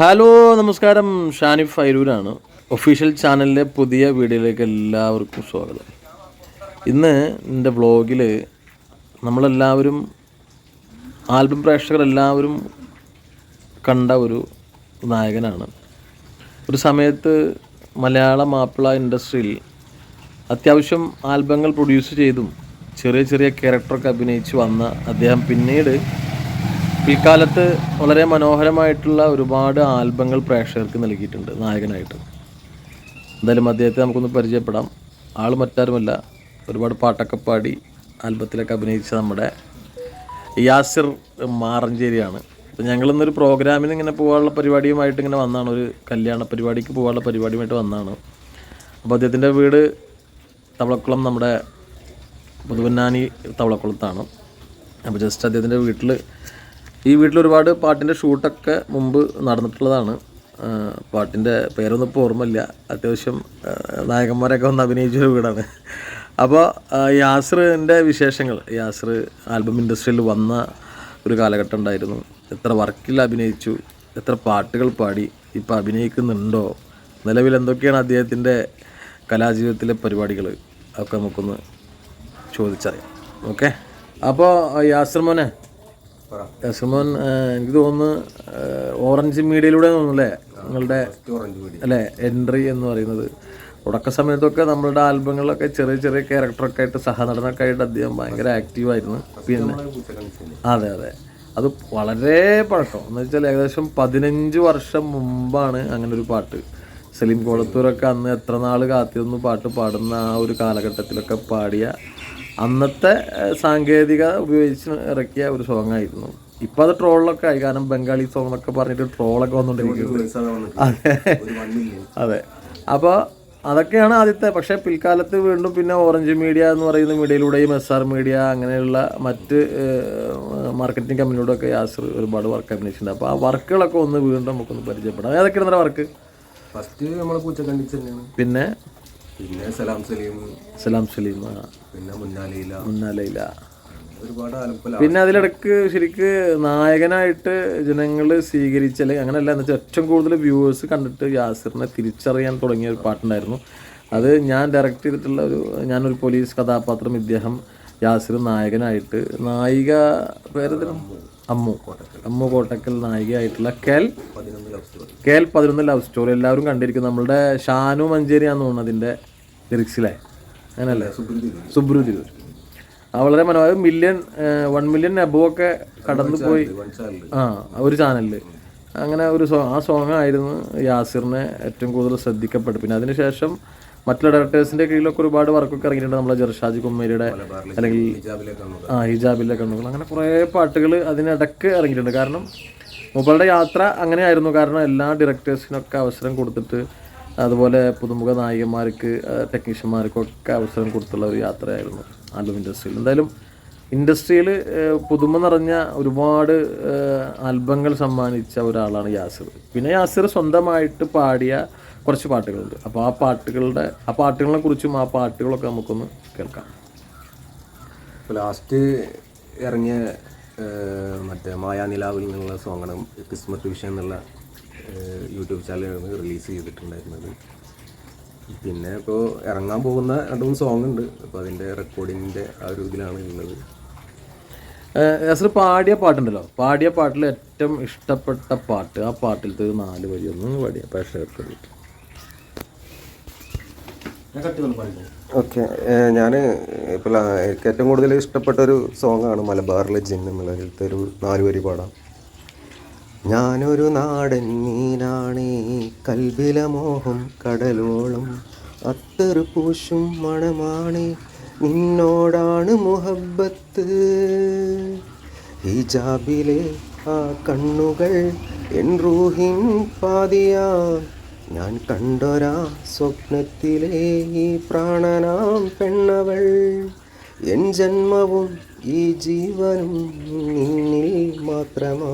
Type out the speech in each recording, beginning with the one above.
Hello നമസ്കാരം. Shanif ഫൈരൂരാണ്. Official ചാനലിലെ പുതിയ വീഡിയോയിലേക്ക് എല്ലാവർക്കും സ്വാഗതം. ഇന്ന് എന്റെ വ്ളോഗിൽ നമ്മളെല്ലാവരും ആൽബം പ്രേക്ഷകരെല്ലാവരും കണ്ട ഒരു നായകനാണ്. ഒരു സമയത്ത് മലയാള മാപ്പിള ഇൻഡസ്ട്രിയിൽ അത്യാവശ്യം ആൽബങ്ങൾ പ്രൊഡ്യൂസ് ചെയ്തും ചെറിയ ചെറിയ ക്യാരക്ടറൊക്കെ അഭിനയിച്ച് വന്ന അദ്ദേഹം പിന്നീട് പിൽക്കാലത്ത് വളരെ മനോഹരമായിട്ടുള്ള ഒരുപാട് ആൽബങ്ങൾ പ്രേക്ഷകർക്ക് നൽകിയിട്ടുണ്ട് നായകനായിട്ട്. എന്തായാലും അദ്ദേഹത്തെ നമുക്കൊന്ന് പരിചയപ്പെടാം. ആൾ മറ്റാരുമല്ല ഒരുപാട് പാട്ടൊക്കെ പാടി ആൽബത്തിലൊക്കെ അഭിനയിച്ച നമ്മുടെ യാസിർ മാറഞ്ചേരിയാണ്. അപ്പോൾ ഞങ്ങളിന്നൊരു പ്രോഗ്രാമിന് ഇങ്ങനെ പോകാനുള്ള പരിപാടിയുമായിട്ട് ഇങ്ങനെ വന്നതാണ് ഒരു കല്യാണ പരിപാടിക്ക് പോകാനുള്ള പരിപാടിയുമായിട്ട് വന്നതാണ് അപ്പോൾ അദ്ദേഹത്തിന്റെ വീട് തവളക്കുളം നമ്മുടെ പുതുവന്നാനി തവളക്കുളത്താണ്. അപ്പോൾ ജസ്റ്റ് അദ്ദേഹത്തിന്റെ വീട്ടിൽ ഈ വീട്ടിൽ ഒരുപാട് പാട്ടിന്റെ ഷൂട്ടൊക്കെ മുമ്പ് നടന്നിട്ടുള്ളതാണ്. പാട്ടിന്റെ പേരൊന്നും ഇപ്പോൾ ഓർമ്മയില്ല. അത്യാവശ്യം നായകന്മാരൊക്കെ അഭിനയിച്ച ഒരു വീടാണ്. അപ്പോൾ യാസറിന്റെ വിശേഷങ്ങൾ യാസർ ആൽബം ഇൻഡസ്ട്രിയിൽ വന്ന ഒരു കാലഘട്ടം ഉണ്ടായിരുന്നു. എത്ര വർക്കിൽ അഭിനയിച്ചു എത്ര പാട്ടുകൾ പാടി ഇപ്പോൾ അഭിനയിക്കുന്നുണ്ടോ നിലവിൽ എന്തൊക്കെയാണ് അദ്ദേഹത്തിന്റെ കലാജീവിതത്തിലെ പരിപാടികൾ ഒക്കെ നമുക്കൊന്ന് ചോദിച്ചറിയാം. ഓക്കെ? അപ്പോൾ യാസർ മോനെ യാസർ മോൻ ആ, എനിക്ക് തോന്നുന്നു ഓറഞ്ച് മീഡിയയിലൂടെ തോന്നുന്നു അല്ലേ? നിങ്ങളുടെ അല്ലേ എൻട്രി എന്ന് പറയുന്നത്. തുടക്ക സമയത്തൊക്കെ നമ്മളുടെ ആൽബങ്ങളിലൊക്കെ ചെറിയ ചെറിയ ക്യാരക്ടറൊക്കെ ആയിട്ട് സഹനടനൊക്കെ ആയിട്ട് അദ്ദേഹം ഭയങ്കര ആക്റ്റീവായിരുന്നു പിന്നെ അതെ അതെ. അത് വളരെ പഴക്കം. എന്ന് വെച്ചാൽ ഏകദേശം പതിനഞ്ച് വർഷം മുമ്പാണ് അങ്ങനെ ഒരു പാട്ട്. സലീം കോളത്തൂരൊക്കെ അന്ന് എത്ര നാൾ കാത്തിരുന്നു പാട്ട് പാടുന്ന ആ ഒരു കാലഘട്ടത്തിലൊക്കെ പാടിയ അന്നത്തെ സാങ്കേതിക ഉപയോഗിച്ച് ഇറക്കിയ ഒരു സോങ് ആയിരുന്നു ഇപ്പൊ അത് ട്രോളിലൊക്കെ ആയി. കാരണം ബംഗാളി സോങ് ഒക്കെ പറഞ്ഞിട്ട് ട്രോളൊക്കെ വന്നുകൊണ്ടിരിക്കുന്നത് അതെ. അതെ. അപ്പോൾ അതൊക്കെയാണ് ആദ്യത്തെ. പക്ഷേ പിൽക്കാലത്ത് വീണ്ടും പിന്നെ ഓറഞ്ച് മീഡിയ എന്ന് പറയുന്ന മീഡിയയിലൂടെയും എസ് ആർ മീഡിയ അങ്ങനെയുള്ള മറ്റ് മാർക്കറ്റിംഗ് കമ്പനിയോടൊക്കെ യാസർ ഒരുപാട് വർക്ക് അഭിനയിച്ചിട്ടുണ്ട്. അപ്പോൾ ആ വർക്കുകളൊക്കെ ഒന്ന് വീണ്ടും നമുക്കൊന്ന് പരിചയപ്പെടാം. ഏതൊക്കെയാണ് വർക്ക്? ഫസ്റ്റ് നമ്മൾ പൂച്ച തന്നെയാണ്. പിന്നെ? പിന്നെ സലാം സലീം സലാം സലീം പിന്നെ മുന്നാലയില മുന്നാലയില ഒരുപാട് ആലപ്പുഴ പിന്നെ അതിലിടക്ക് ശരിക്ക് നായകനായിട്ട് ജനങ്ങൾ സ്വീകരിച്ച അല്ലെങ്കിൽ അങ്ങനെയല്ല എന്ന് വെച്ചാൽ ഏറ്റവും കൂടുതൽ വ്യൂവേഴ്സ് കണ്ടിട്ട് യാസിറിനെ തിരിച്ചറിയാൻ തുടങ്ങിയ ഒരു പാട്ടുണ്ടായിരുന്നു. അത് ഞാൻ ഡയറക്റ്റ് ചെയ്തിട്ടുള്ള ഒരു ഞാനൊരു പോലീസ് കഥാപാത്രം ഇദ്ദേഹം യാസിർ നായകനായിട്ട് നായിക പേര് അമ്മു കോട്ടക്കൽ അമ്മു കോട്ടക്കൽ നായികയായിട്ടുള്ള കെൽ. പതിനൊന്ന് ലവ് സ്റ്റോറി കെ എൽ പതിനൊന്ന് ലവ് സ്റ്റോറി. എല്ലാവരും കണ്ടിരിക്കും. നമ്മുടെ ഷാനു മഞ്ചേരിയാന്ന് തോന്നുന്നു അതിന്റെ ലിറിക്സിലെ അങ്ങനല്ലേ? സുബ്രു തിരൂർ. ആ വളരെ മനോഹരം. മില്യൺ വൺ മില്യൺ അബോ ഒക്കെ കടന്നു പോയി. ആ ഒരു ചാനലിൽ അങ്ങനെ ഒരു സോങ് ആ സോങ് ആയിരുന്നു യാസിറിനെ ഏറ്റവും കൂടുതൽ ശ്രദ്ധിക്കപ്പെട്ടു പിന്നെ അതിനുശേഷം മറ്റുള്ള ഡയറക്ടേഴ്സിന്റെ കീഴിലൊക്കെ ഒരുപാട് വർക്കൊക്കെ ഇറങ്ങിയിട്ടുണ്ട്. നമ്മളെ ജർഷാജി കുമ്മേരിയുടെ അല്ലെങ്കിൽ ആ ഹിജാബിലെ കണ്ണുകൾ അങ്ങനെ കുറേ പാട്ടുകൾ അതിനിടക്ക് ഇറങ്ങിയിട്ടുണ്ട്. കാരണം മൂപ്പളുടെ യാത്ര അങ്ങനെയായിരുന്നു. കാരണം എല്ലാ ഡയറക്ടേഴ്സിനൊക്കെ അവസരം കൊടുത്തിട്ട് അതുപോലെ പുതുമുഖ നായികന്മാർക്ക് ടെക്നീഷ്യന്മാർക്കൊക്കെ അവസരം കൊടുത്തുള്ള ഒരു യാത്രയായിരുന്നു ആൽബം ഇൻഡസ്ട്രിയിൽ എന്തായാലും ഇൻഡസ്ട്രിയിൽ പുതുമ നിറഞ്ഞ ഒരുപാട് ആൽബങ്ങൾ സമ്മാനിച്ച ഒരാളാണ് യാസിർ. പിന്നെ യാസിർ സ്വന്തമായിട്ട് പാടിയ കുറച്ച് പാട്ടുകളുണ്ട്. അപ്പോൾ ആ പാട്ടുകളുടെ ആ പാട്ടുകളെ കുറിച്ചും ആ പാട്ടുകളൊക്കെ നമുക്കൊന്ന് കേൾക്കാം. ലാസ്റ്റ് ഇറങ്ങിയ മറ്റേ മായാ നിലാവിൽ നിന്നുള്ള സോങ്ങാണ് കിസ്മത്ത് വിഷൻ എന്നുള്ള യൂട്യൂബ് ചാനലാണ് റിലീസ് ചെയ്തിട്ടുണ്ടായിരുന്നത്. പിന്നെ ഇപ്പോൾ ഇറങ്ങാൻ പോകുന്ന രണ്ട് മൂന്ന് സോങ് ഉണ്ട്. അപ്പോൾ അതിന്റെ റെക്കോർഡിങ്ങിന്റെ ആ ഒരു ഇതിലാണ് ഉള്ളത്. യസർ പാടിയ പാട്ടുണ്ടല്ലോ. പാടിയ പാട്ടിൽ ഏറ്റവും ഇഷ്ടപ്പെട്ട പാട്ട് ആ പാട്ടിലത്തെ ഒരു നാല് വരി ഒന്ന് പാടിയ. വേണ്ടിയിട്ട്. ഓക്കെ ഞാൻ ഇപ്പോൾ എനിക്ക് ഏറ്റവും കൂടുതൽ ഇഷ്ടപ്പെട്ട ഒരു സോങ്ങാണ് മലബാറിലെ ജിൻ എന്നുള്ളതിലത്തെ ഒരു നാല് വരി പാടാം. ഞാനൊരു നാടൻ മീനാണേ കൽബില മോഹം കടലോളം അത്തറ് പൂശും മണമാണേ നിന്നോടാണ് മുഹബത്ത് ഹിജാബിലെ ആ കണ്ണുകൾ എൻ റൂഹിൻ പാതിയാ ഞാൻ കണ്ടൊരാ സ്വപ്നത്തിലെ ഈ പ്രാണനാം പെണ്ണവൾ. എൻ ജന്മവും ഈ ജീവനും നിന്നിൽ മാത്രമാ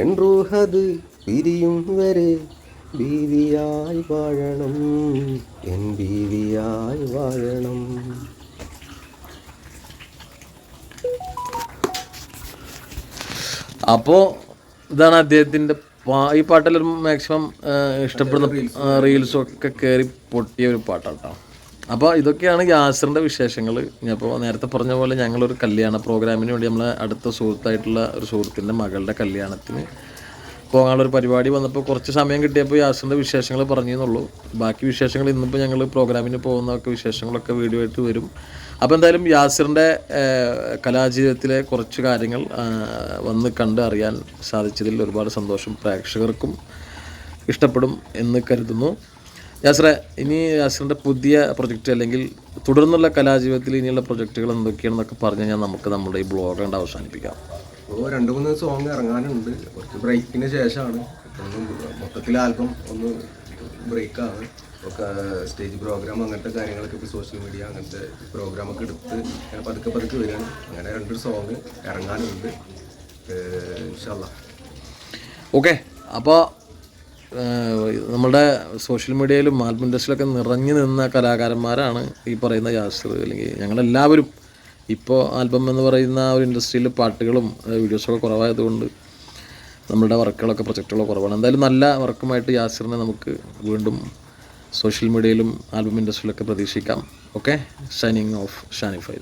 എൻ റൂഹത് പിരിയും വരെ ബീവിയായി വാഴണം. എൻ ബീവിയായി വാഴണം. അപ്പോൾ ഇതാണ് അദ്ദേഹത്തിന്റെ ഈ പാട്ടെല്ലാവരും മാക്സിമം ഇഷ്ടപ്പെടുന്ന റീൽസും ഒക്കെ കയറി പൊട്ടിയ ഒരു പാട്ടാട്ടോ. അപ്പോൾ ഇതൊക്കെയാണ് യാസറിന്റെ വിശേഷങ്ങൾ ഞാനിപ്പോൾ നേരത്തെ പറഞ്ഞ പോലെ ഞങ്ങളൊരു കല്യാണ പ്രോഗ്രാമിന് വേണ്ടി നമ്മളെ അടുത്ത സുഹൃത്തായിട്ടുള്ള ഒരു സുഹൃത്തിന്റെ മകളുടെ കല്യാണത്തിന് പോകാനുള്ള ഒരു പരിപാടി വന്നപ്പോൾ കുറച്ച് സമയം കിട്ടിയപ്പോൾ യാസറിന്റെ വിശേഷങ്ങൾ പറഞ്ഞെന്നുള്ളൂ. ബാക്കി വിശേഷങ്ങൾ ഇന്നിപ്പോൾ ഞങ്ങൾ പ്രോഗ്രാമിന് പോകുന്നതൊക്കെ വിശേഷങ്ങളൊക്കെ വീഡിയോ ആയിട്ട് വരും. അപ്പോൾ എന്തായാലും യാസിറിന്റെ കലാജീവിതത്തിലെ കുറച്ച് കാര്യങ്ങൾ വന്ന് കണ്ട് അറിയാൻ സാധിച്ചതിൽ ഒരുപാട് സന്തോഷം പ്രേക്ഷകർക്കും ഇഷ്ടപ്പെടും എന്ന് കരുതുന്നു. യാസറെ ഇനി യാസറിന്റെ പുതിയ പ്രൊജക്റ്റ് അല്ലെങ്കിൽ തുടർന്നുള്ള കലാജീവിതത്തിൽ ഇനിയുള്ള പ്രൊജക്റ്റുകൾ എന്തൊക്കെയാണെന്നൊക്കെ പറഞ്ഞു കഴിഞ്ഞാൽ നമുക്ക് നമ്മുടെ ഈ ബ്ലോഗ് കണ്ട് അവസാനിപ്പിക്കാം. ഇപ്പോൾ രണ്ട് മൂന്ന് സോങ് ഇറങ്ങാനുണ്ട്. കുറച്ച് ബ്രേക്കിന് ശേഷമാണ് മൊത്തത്തിൽ ആൽബം ഒന്ന് ബ്രേക്കാണ് ഒക്കെ സ്റ്റേജ് പ്രോഗ്രാം അങ്ങനത്തെ കാര്യങ്ങളൊക്കെ ഇപ്പോൾ സോഷ്യൽ മീഡിയ അങ്ങനത്തെ പ്രോഗ്രാമൊക്കെ എടുത്ത് അങ്ങനെ പതുക്കെ പതുക്കെ വരികയാണ് അങ്ങനെ രണ്ട് സോങ് ഇറങ്ങാനുണ്ട്. ഇൻഷാല്ല ഓക്കെ. അപ്പോൾ നമ്മുടെ സോഷ്യൽ മീഡിയയിലും ആൽബം ഇൻഡസ്ട്രിയിലൊക്കെ നിറഞ്ഞു നിന്ന കലാകാരന്മാരാണ് ഈ പറയുന്ന യാസർ അല്ലെങ്കിൽ ഞങ്ങളെല്ലാവരും ഇപ്പോൾ ആൽബം എന്ന് പറയുന്ന ഒരു ഇൻഡസ്ട്രിയിൽ പാട്ടുകളും വീഡിയോസൊക്കെ കുറവായതുകൊണ്ട് നമ്മളുടെ വർക്കുകളൊക്കെ പ്രൊജക്റ്റുകളൊക്കെ കുറവാണ്. എന്തായാലും നല്ല വർക്കുമായിട്ട് യാസിറിനെ നമുക്ക് വീണ്ടും സോഷ്യൽ മീഡിയയിലും ആൽബം ഇൻഡസ്ട്രിയിലൊക്കെ പ്രതീക്ഷിക്കാം. ഓക്കെ? Shining of ഷാനിഫൈ